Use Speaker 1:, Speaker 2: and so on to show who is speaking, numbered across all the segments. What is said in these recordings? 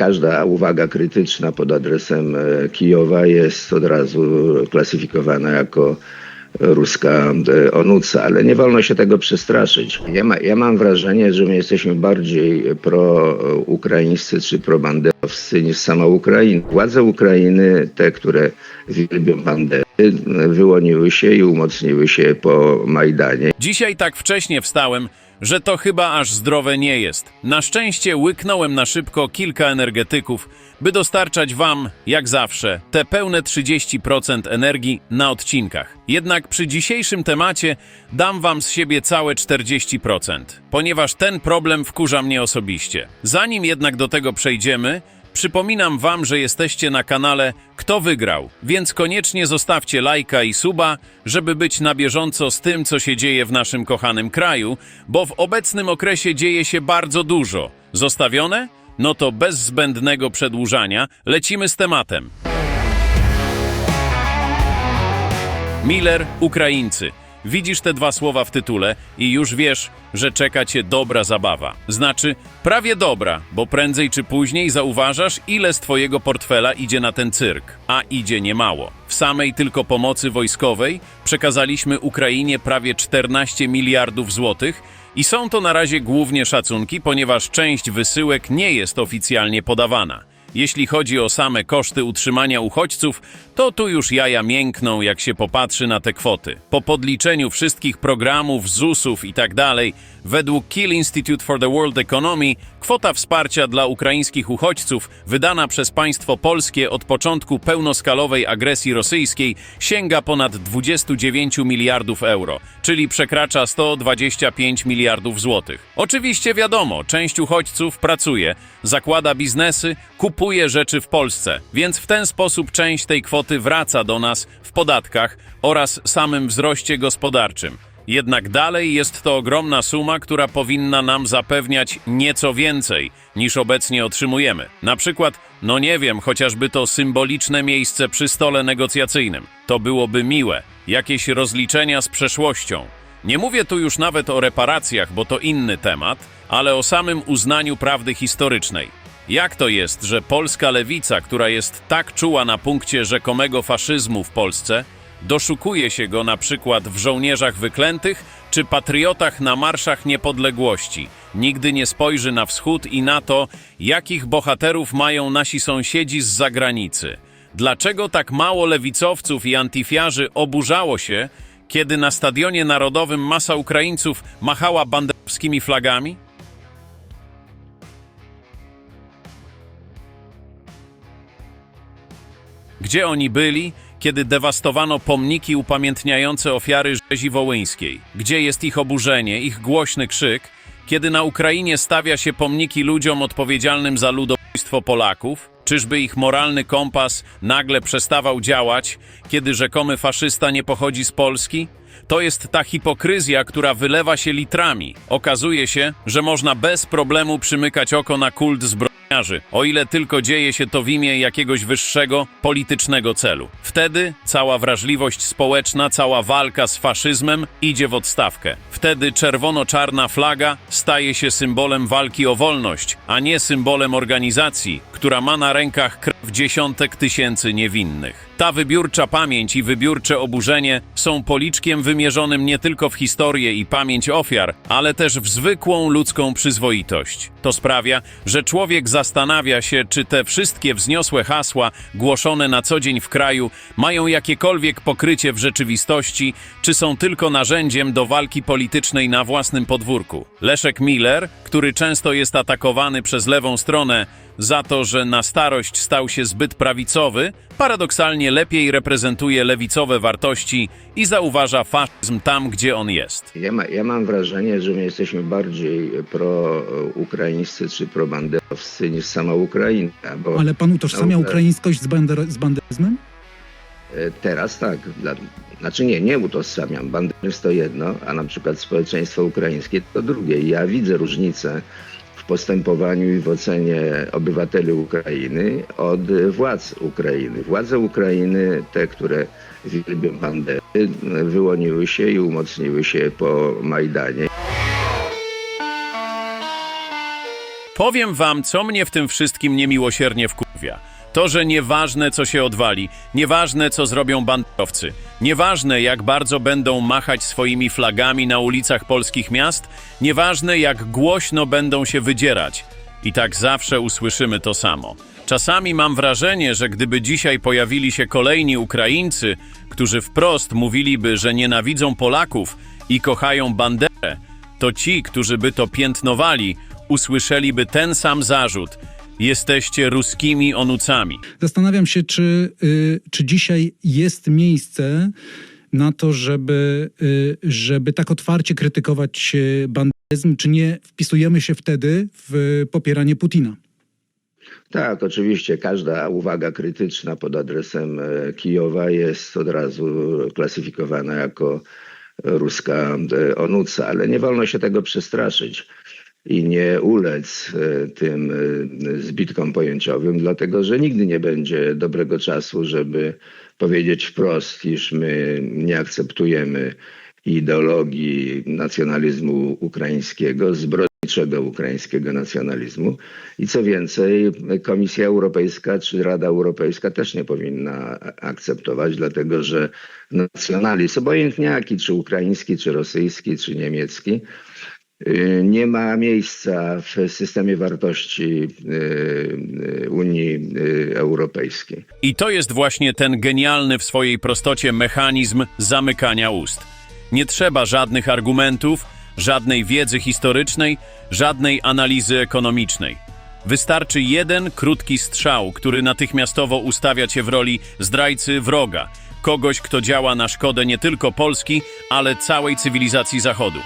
Speaker 1: Każda uwaga krytyczna pod adresem e, Kijowa jest od razu klasyfikowana jako ruska e, onuca, ale nie wolno się tego przestraszyć. Ja, ma, ja mam wrażenie, że my jesteśmy bardziej proukraińscy czy probanderowscy niż sama Ukraina. Władze Ukrainy, te, które wielbią bandery, wyłoniły się i umocniły się po Majdanie.
Speaker 2: Dzisiaj tak wcześnie wstałem, że to chyba aż zdrowe nie jest. Na szczęście łyknąłem na szybko kilka energetyków, by dostarczać wam, jak zawsze, te pełne 30% energii na odcinkach. Jednak przy dzisiejszym temacie dam wam z siebie całe 40%, ponieważ ten problem wkurza mnie osobiście. Zanim jednak do tego przejdziemy, Przypominam wam, że jesteście na kanale Kto Wygrał, więc koniecznie zostawcie lajka i suba, żeby być na bieżąco z tym, co się dzieje w naszym kochanym kraju, bo w obecnym okresie dzieje się bardzo dużo. Zostawione? No to bez zbędnego przedłużania lecimy z tematem. Miller, Ukraińcy. Widzisz te dwa słowa w tytule i już wiesz, że czeka cię dobra zabawa. Znaczy, prawie dobra, bo prędzej czy później zauważasz, ile z twojego portfela idzie na ten cyrk. A idzie niemało. W samej tylko pomocy wojskowej przekazaliśmy Ukrainie prawie 14 miliardów złotych i są to na razie głównie szacunki, ponieważ część wysyłek nie jest oficjalnie podawana. Jeśli chodzi o same koszty utrzymania uchodźców, to tu już jaja miękną, jak się popatrzy na te kwoty. Po podliczeniu wszystkich programów, ZUS-ów i tak dalej, według Kiel Institute for the World Economy, kwota wsparcia dla ukraińskich uchodźców wydana przez państwo polskie od początku pełnoskalowej agresji rosyjskiej sięga ponad 29 miliardów euro, czyli przekracza 125 miliardów złotych. Oczywiście wiadomo, część uchodźców pracuje, zakłada biznesy, kupuje rzeczy w Polsce, więc w ten sposób część tej kwoty wraca do nas w podatkach oraz samym wzroście gospodarczym. Jednak dalej jest to ogromna suma, która powinna nam zapewniać nieco więcej niż obecnie otrzymujemy. Na przykład, no nie wiem, chociażby to symboliczne miejsce przy stole negocjacyjnym. To byłoby miłe, jakieś rozliczenia z przeszłością. Nie mówię tu już nawet o reparacjach, bo to inny temat, ale o samym uznaniu prawdy historycznej. Jak to jest, że polska lewica, która jest tak czuła na punkcie rzekomego faszyzmu w Polsce, doszukuje się go na przykład w żołnierzach wyklętych czy patriotach na marszach niepodległości. Nigdy nie spojrzy na wschód i na to, jakich bohaterów mają nasi sąsiedzi z zagranicy. Dlaczego tak mało lewicowców i antyfiarzy oburzało się, kiedy na stadionie narodowym masa Ukraińców machała banderowskimi flagami? Gdzie oni byli, kiedy dewastowano pomniki upamiętniające ofiary rzezi wołyńskiej? Gdzie jest ich oburzenie, ich głośny krzyk, kiedy na Ukrainie stawia się pomniki ludziom odpowiedzialnym za ludobójstwo Polaków? Czyżby ich moralny kompas nagle przestawał działać, kiedy rzekomy faszysta nie pochodzi z Polski? To jest ta hipokryzja, która wylewa się litrami. Okazuje się, że można bez problemu przymykać oko na kult zbrojniarzy, o ile tylko dzieje się to w imię jakiegoś wyższego, politycznego celu. Wtedy cała wrażliwość społeczna, cała walka z faszyzmem idzie w odstawkę. Wtedy czerwono-czarna flaga staje się symbolem walki o wolność, a nie symbolem organizacji, która ma na rękach krew dziesiątek tysięcy niewinnych. Ta wybiórcza pamięć i wybiórcze oburzenie są policzkiem wymierzonym nie tylko w historię i pamięć ofiar, ale też w zwykłą ludzką przyzwoitość. To sprawia, że człowiek zastanawia się, czy te wszystkie wzniosłe hasła głoszone na co dzień w kraju mają jakiekolwiek pokrycie w rzeczywistości, czy są tylko narzędziem do walki politycznej na własnym podwórku. Leszek Miller, który często jest atakowany przez lewą stronę, za to, że na starość stał się zbyt prawicowy, paradoksalnie lepiej reprezentuje lewicowe wartości i zauważa faszyzm tam, gdzie on jest.
Speaker 1: Ja, ma, ja mam wrażenie, że my jesteśmy bardziej proukraińscy czy probanderowscy niż sama Ukraina. Bo
Speaker 3: Ale pan utożsamia
Speaker 1: No,
Speaker 3: ukraińskość z, bander, z banderyzmem?
Speaker 1: e, teraz tak. Dla, znaczy nie, nie utożsamiam. Banderyzm to jedno, a na przykład społeczeństwo ukraińskie to drugie. Ja widzę różnicę postępowaniu i w ocenie obywateli Ukrainy od władz Ukrainy. Władze Ukrainy, te, które wielbią bandery, wyłoniły się i umocniły się po Majdanie.
Speaker 2: Powiem wam, co mnie w tym wszystkim niemiłosiernie wkurwia. To, że nieważne co się odwali, nieważne co zrobią bandowcy, nieważne jak bardzo będą machać swoimi flagami na ulicach polskich miast, nieważne jak głośno będą się wydzierać. I tak zawsze usłyszymy to samo. Czasami mam wrażenie, że gdyby dzisiaj pojawili się kolejni Ukraińcy, którzy wprost mówiliby, że nienawidzą Polaków i kochają banderę, to ci, którzy by to piętnowali, usłyszeliby ten sam zarzut. Jesteście ruskimi onucami.
Speaker 3: Zastanawiam się, czy, y, czy dzisiaj jest miejsce na to, żeby, y, żeby tak otwarcie krytykować y, bandyzm, czy nie wpisujemy się wtedy w popieranie Putina?
Speaker 1: Tak, oczywiście każda uwaga krytyczna pod adresem e, Kijowa jest od razu klasyfikowana jako ruska e, onuca, ale nie wolno się tego przestraszyć i nie ulec e, tym e, zbitkom pojęciowym, dlatego że nigdy nie będzie dobrego czasu, żeby powiedzieć wprost, iż my nie akceptujemy ideologii nacjonalizmu ukraińskiego, zbrodniczego ukraińskiego nacjonalizmu. I co więcej, Komisja Europejska czy Rada Europejska też nie powinna akceptować, dlatego że nacjonalizm, obojętnie jaki, czy ukraiński, czy rosyjski, czy niemiecki, nie ma miejsca w systemie wartości y, y, Unii y, Europejskiej.
Speaker 2: I to jest właśnie ten genialny w swojej prostocie mechanizm zamykania ust. Nie trzeba żadnych argumentów, żadnej wiedzy historycznej, żadnej analizy ekonomicznej. Wystarczy jeden krótki strzał, który natychmiastowo ustawia cię w roli zdrajcy wroga, kogoś, kto działa na szkodę nie tylko Polski, ale całej cywilizacji Zachodu.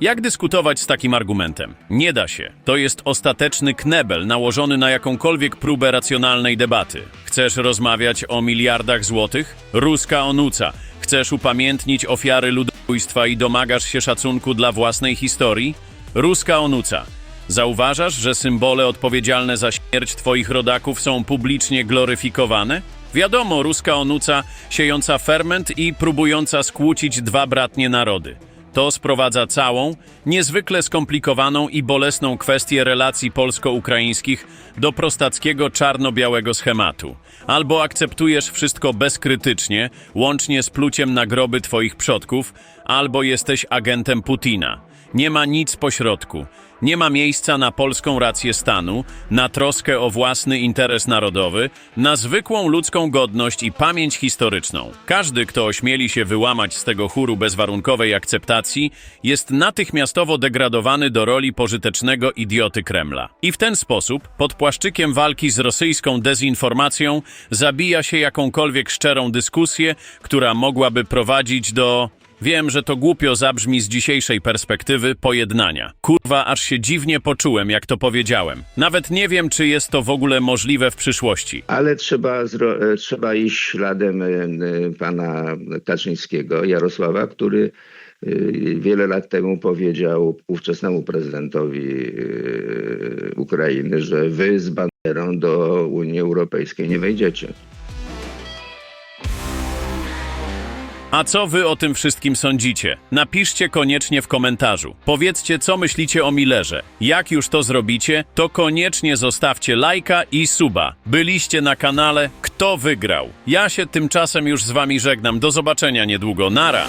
Speaker 2: Jak dyskutować z takim argumentem? Nie da się. To jest ostateczny knebel nałożony na jakąkolwiek próbę racjonalnej debaty. Chcesz rozmawiać o miliardach złotych? Ruska onuca. Chcesz upamiętnić ofiary ludobójstwa i domagasz się szacunku dla własnej historii? Ruska onuca. Zauważasz, że symbole odpowiedzialne za śmierć twoich rodaków są publicznie gloryfikowane? Wiadomo, ruska onuca, siejąca ferment i próbująca skłócić dwa bratnie narody. To sprowadza całą, niezwykle skomplikowaną i bolesną kwestię relacji polsko-ukraińskich do prostackiego czarno-białego schematu. Albo akceptujesz wszystko bezkrytycznie, łącznie z pluciem na groby twoich przodków, albo jesteś agentem Putina. Nie ma nic pośrodku. Nie ma miejsca na polską rację stanu, na troskę o własny interes narodowy, na zwykłą ludzką godność i pamięć historyczną. Każdy, kto ośmieli się wyłamać z tego chóru bezwarunkowej akceptacji, jest natychmiastowo degradowany do roli pożytecznego idioty Kremla. I w ten sposób, pod płaszczykiem walki z rosyjską dezinformacją, zabija się jakąkolwiek szczerą dyskusję, która mogłaby prowadzić do Wiem, że to głupio zabrzmi z dzisiejszej perspektywy pojednania. Kurwa, aż się dziwnie poczułem, jak to powiedziałem. Nawet nie wiem, czy jest to w ogóle możliwe w przyszłości.
Speaker 1: Ale trzeba, e, trzeba iść śladem e, e, pana Kaczyńskiego, Jarosława, który wiele lat temu powiedział ówczesnemu prezydentowi Ukrainy, że wy z banderą do Unii Europejskiej nie wejdziecie.
Speaker 2: A co wy o tym wszystkim sądzicie? Napiszcie koniecznie w komentarzu. Powiedzcie, co myślicie o Millerze. Jak już to zrobicie, to koniecznie zostawcie lajka i suba. Byliście na kanale Kto Wygrał. Ja się tymczasem już z wami żegnam. Do zobaczenia niedługo. Nara!